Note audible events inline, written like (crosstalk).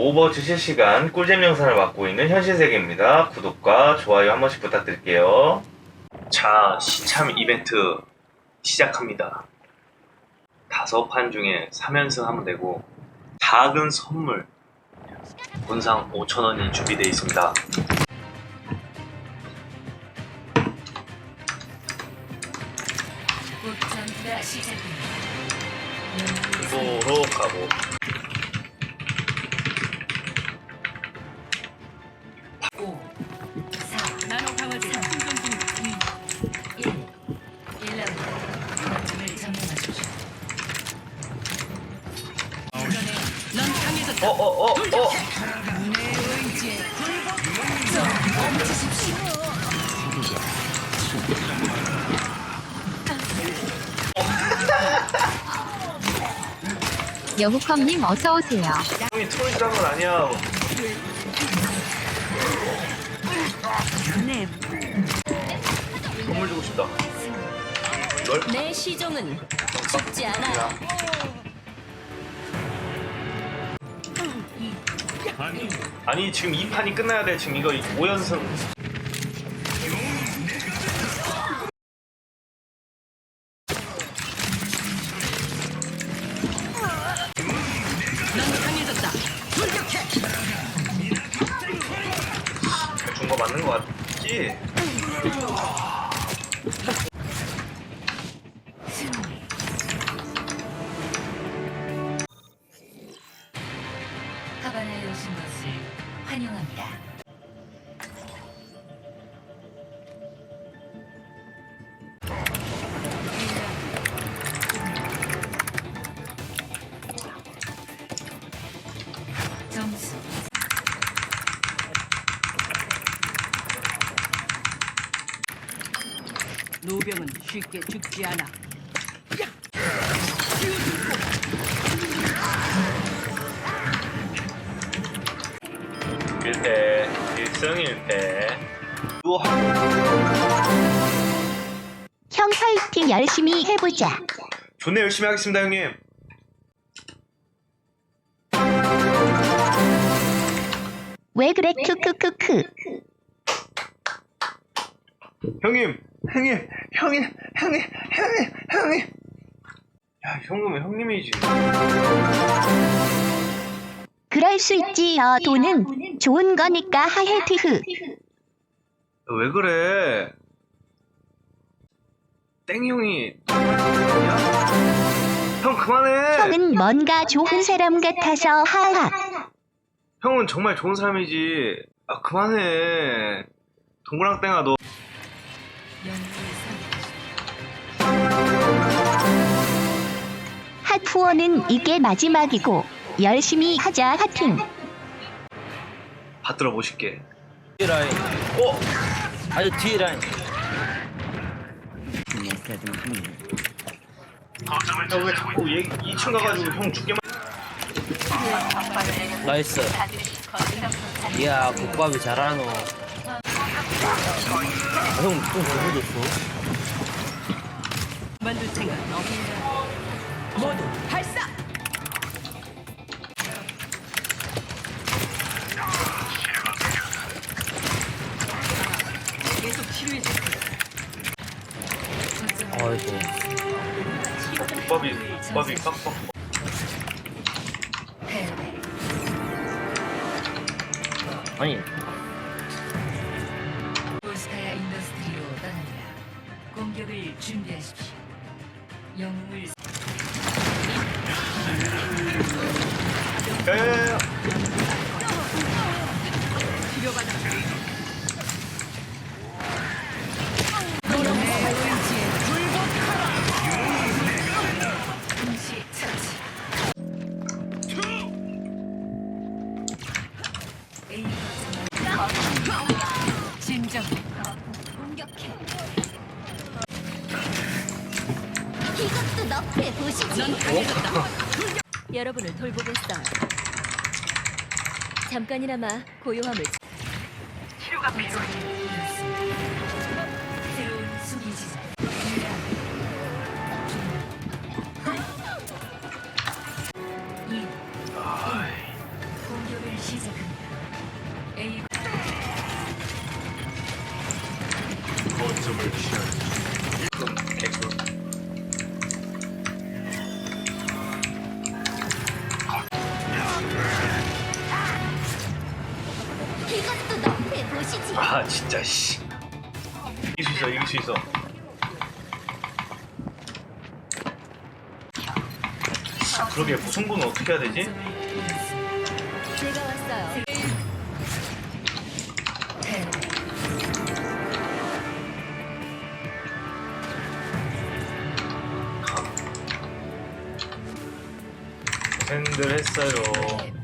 오버워치 실시간 꿀잼 영상을 맡고 있는 현실세계입니다. 구독과 좋아요 한 번씩 부탁드릴게요. 자, 시참 이벤트 시작합니다. 다섯 판 중에 3연승 하면 되고 작은 선물 본상 5,000원이 준비되어 있습니다. 도로 가고 어 어 어 어. (laughs) 여후컴님 어서 오세요. 형이 트롤 짠건 아니야. 네, 선물 주고 싶다. 이걸 내 시종은 죽지 않아. 아니 지금 이 판이 끝나야 돼. 지금 이거 5연승. 넌 강해졌다. 맞는 거 같지? 점수 노병은 쉽게 죽지 않아. 일패일승일패 우와. 형 파이팅 열심히 해보자. 존나 열심히 하겠습니다, 형님. 왜 그래 크크크크. 형님, 형님, 형님, 형님, 형님, 형님. 야, 형님은 형님이지. 그럴 수 있지요. 돈은 좋은 거니까 하헤트흐. 왜 그래? 땡이 형이. 형 그만해. 형은 뭔가 좋은 사람 같아서 하하. 형은 정말 좋은 사람이지. 아 그만해. 동그랑 땡아 너. 핫푸어는 이게 마지막이고 열심히 하자 하팅. 받들어 보실게. 뒤에 라인 어? 아주 뒤에 라인 야왜 자꾸 얘 2층 가가지고 형 죽게 만. 나이스 이야 국밥이 잘하노 형좀 잘해줬어 만들 생각 없다. 모두 발사. 계속 치료해 줄 아이고 국밥이 국밥이 빡빡. 아니 볼스타야 인더스트리로 떠납니다. 공격을 준비하십시오. 영웅을 야야야야. 치료받아. 여러분을 돌보겠어요. 잠깐이나마 고요함을 치료가 필요해. 그럼 개꿀. 이것도 너의 보시지. 아 진짜 씨. 이길 수 있어 이길 수 있어. 씨, 그러게 무승부는 어떻게 해야 되지? 제가 왔어요. 고생들 했어요.